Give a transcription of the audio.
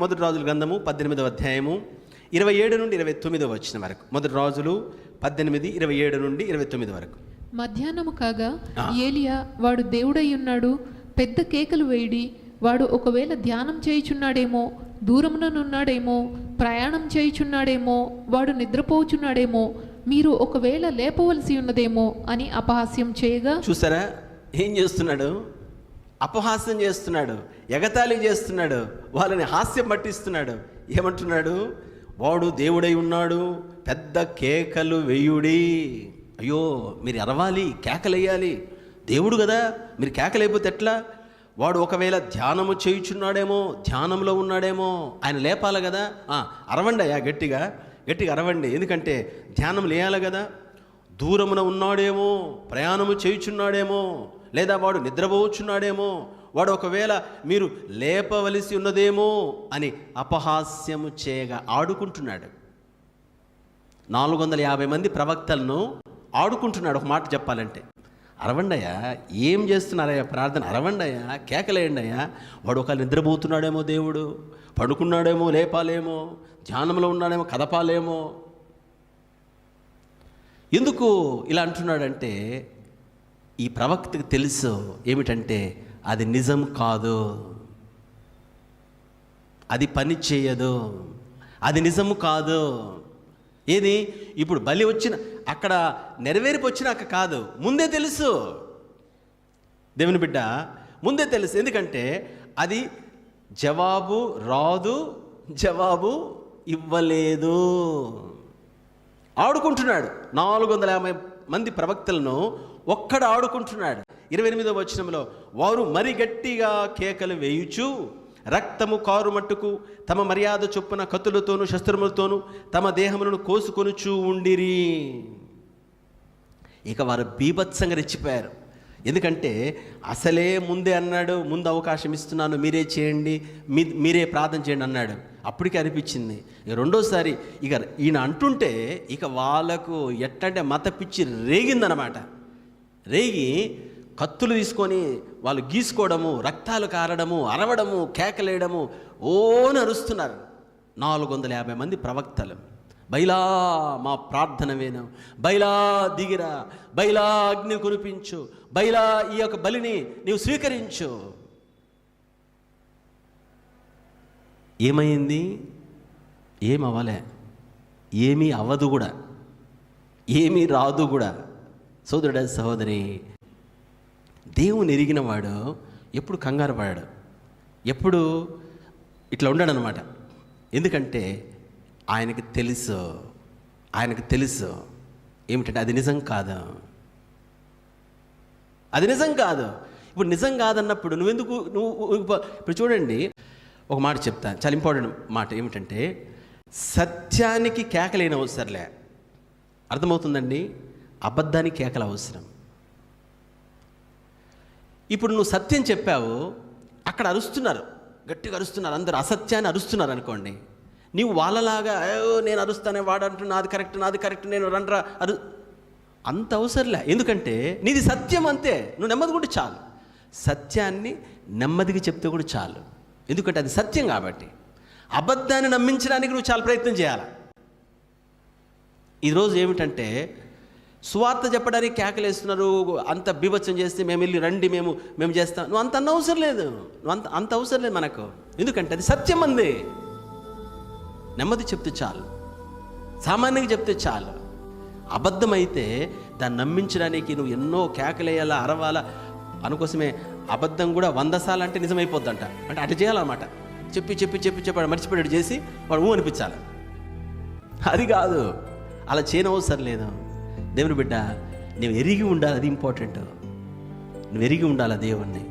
మొదటి రాజుల గ్రంథము పద్దెనిమిదవ అధ్యాయము ఇరవై ఏడు నుండి ఇరవై తొమ్మిదవ వచ్చిన వరకు. మొదటి రాజులు పద్దెనిమిది ఇరవై ఏడు నుండి ఇరవై తొమ్మిది వరకు. మధ్యాహ్నము కాగా. ఏలియా వాడు దేవుడై ఉన్నాడు పెద్ద కేకలు వేయడి వాడు ఒకవేళ ధ్యానం చేయుచున్నాడేమో దూరముననున్నాడేమో ప్రయాణం చేయుచున్నాడేమో వాడు నిద్రపోచున్నాడేమో మీరు ఒకవేళ లేపవలసి ఉన్నదేమో అని అపహాస్యం చేయగా చూసారా? ఏం చేస్తున్నాడు? అపహాస్యం చేస్తున్నాడు ఎగతాళి చేస్తున్నాడు వాళ్ళని హాస్యం పట్టిస్తున్నాడు. ఏమంటున్నాడు? వాడు దేవుడై ఉన్నాడు పెద్ద కేకలు వేయుడి. అయ్యో మీరు అరవాలి కేకలేయాలి. దేవుడు కదా మీరు కేకలేకపోతే ఎట్లా? వాడు ఒకవేళ ధ్యానము చేయుచున్నాడేమో ధ్యానంలో ఉన్నాడేమో ఆయన లేపాలి కదా. అరవండి అయ్యా గట్టిగా గట్టిగా అరవండి. ఎందుకంటే ధ్యానం లేయాలి కదా. దూరమున ఉన్నాడేమో ప్రయాణము చేయుచున్నాడేమో లేదా వాడు నిద్రపోవచ్చున్నాడేమో వాడు ఒకవేళ మీరు లేపవలసి ఉన్నదేమో అని అపహాస్యము చేయగా ఆడుకుంటున్నాడు. నాలుగు వందల యాభై మంది ప్రవక్తలను ఆడుకుంటున్నాడు ఒక మాట చెప్పాలంటే. అరవండయ్యా ఏం చేస్తున్నారయ్యా ప్రార్థన? అరవండయ్యా కేకలేయండి అయ్యా వాడు ఒక నిద్రపోతున్నాడేమో దేవుడు పడుకున్నాడేమో లేపాలేమో ధ్యానంలో ఉన్నాడేమో కదపాలేమో. ఎందుకు ఇలా అంటున్నాడంటే ఈ ప్రవక్తకు తెలుసు ఏమిటంటే అది నిజం కాదు. అది పని చేయదు. అది నిజము కాదు. ఏది? ఇప్పుడు బలి వచ్చిన అక్కడ నెరవేరిపి వచ్చినాక కాదు. ముందే తెలుసు. దేవుని బిడ్డ ముందే తెలుసు. ఎందుకంటే అది జవాబు రాదు జవాబు ఇవ్వలేదు. ఆడుకుంటున్నాడు. నాలుగు వందల యాభై మంది ప్రవక్తలను ఒక్కడ ఆడుకుంటున్నాడు. ఇరవై ఎనిమిదవ వచనంలో వారు మరి గట్టిగా కేకలు వేయుచు రక్తము కారు మట్టుకు తమ మర్యాద చొప్పున కత్తులతోనూ శస్త్రములతోనూ తమ దేహములను కోసుకొనుచూ ఉండిరి. ఇక వారు బీభత్సంగా రెచ్చిపోయారు. ఎందుకంటే అసలే ముందే అన్నాడు ముందు అవకాశం ఇస్తున్నాను మీరే చేయండి మీ మీరే ప్రార్థన చేయండి అన్నాడు. అప్పటికే అనిపించింది. ఇక రెండోసారి ఇక ఈయన అంటుంటే ఇక వాళ్ళకు ఎట్టంటే మత పిచ్చి రేగిందనమాట రేగి కత్తులు తీసుకొని వాళ్ళు గీసుకోవడము రక్తాలు కారడము అరవడము కేకలేయడము ఓ నరుస్తున్నారు నాలుగు వందల యాభై మంది ప్రవక్తలు. బైలా మా ప్రార్థన వేను. బైలా దిగిరా బైలా అగ్ని కురిపించు బైలా ఈ యొక్క బలిని నీవు స్వీకరించు. ఏమైంది? ఏమవ్వలే. ఏమీ అవ్వదు కూడా. ఏమీ రాదు కూడా. సోదరుడ సహోదరి దేవుని ఎరిగినవాడు ఎప్పుడు కంగారు పడాడు. ఎప్పుడు ఇట్లా ఉండడనమాట. ఎందుకంటే ఆయనకి తెలుసు. ఆయనకు తెలుసు. ఏమిటంటే అది నిజం కాదు. అది నిజం కాదు. ఇప్పుడు నిజం కాదన్నప్పుడు నువ్వెందుకు నువ్వు ఇప్పుడు చూడండి ఒక మాట చెప్తాను చాలా ఇంపార్టెంట్ మాట ఏమిటంటే సత్యానికి కేకలేని అవసరంలే. అర్థమవుతుందండి? అబద్ధానికి కేకలు అవసరం. ఇప్పుడు నువ్వు సత్యం చెప్పావు అక్కడ అరుస్తున్నారు. గట్టిగా అరుస్తున్నారు. అందరు అసత్యాన్ని అరుస్తున్నారు అనుకోండి. నీవు వాళ్ళలాగా "అయ్యో, నేను అరుస్తానే వాడు అంటున్నా నాది కరెక్ట్ నాది కరెక్ట్ నేను రండ్రా అరు అంత అవసరంలే. ఎందుకంటే నీది సత్యం అంతే. నువ్వు నెమ్మది కూడా చాలు. సత్యాన్ని నెమ్మదిగా చెప్తే కూడా చాలు. ఎందుకంటే అది సత్యం కాబట్టి. అబద్ధాన్ని నమ్మించడానికి నువ్వు చాలా ప్రయత్నం చేయాలి? ఈరోజు ఏమిటంటే సువార్త చెప్పడానికి కేకలేస్తున్నారు అంత బీభత్సం చేస్తే మేము వెళ్ళి రండి మేము మేము చేస్తాం. నువ్వు అంత అన్న అవసరం లేదు. నువ్వు అంత అంత అవసరం లేదు మనకు. ఎందుకంటే అది సత్యం అంది. నెమ్మది చెప్తే చాలు. సామాన్యంగా చెప్తే చాలు. అబద్ధమైతే దాన్ని నమ్మించడానికి నువ్వు ఎన్నో కేకలేయాలా అరవాలా అనుకోసమే అబద్ధం కూడా వంద సార్లు అంటే నిజమైపోద్దంట. అంటే అటు చేయాలన్నమాట. చెప్పి చెప్పి చెప్పి చెప్పి మర్చిపోయాడు చేసి వాడు ఊ అనిపించాలి. అది కాదు. అలా చేయనవసరం లేదు. దేవుని బిడ్డ నువ్వు ఎరిగి ఉండాలి అది ఇంపార్టెంట్ నువ్వు ఎరిగి ఉండాలి దేవుణ్ణి.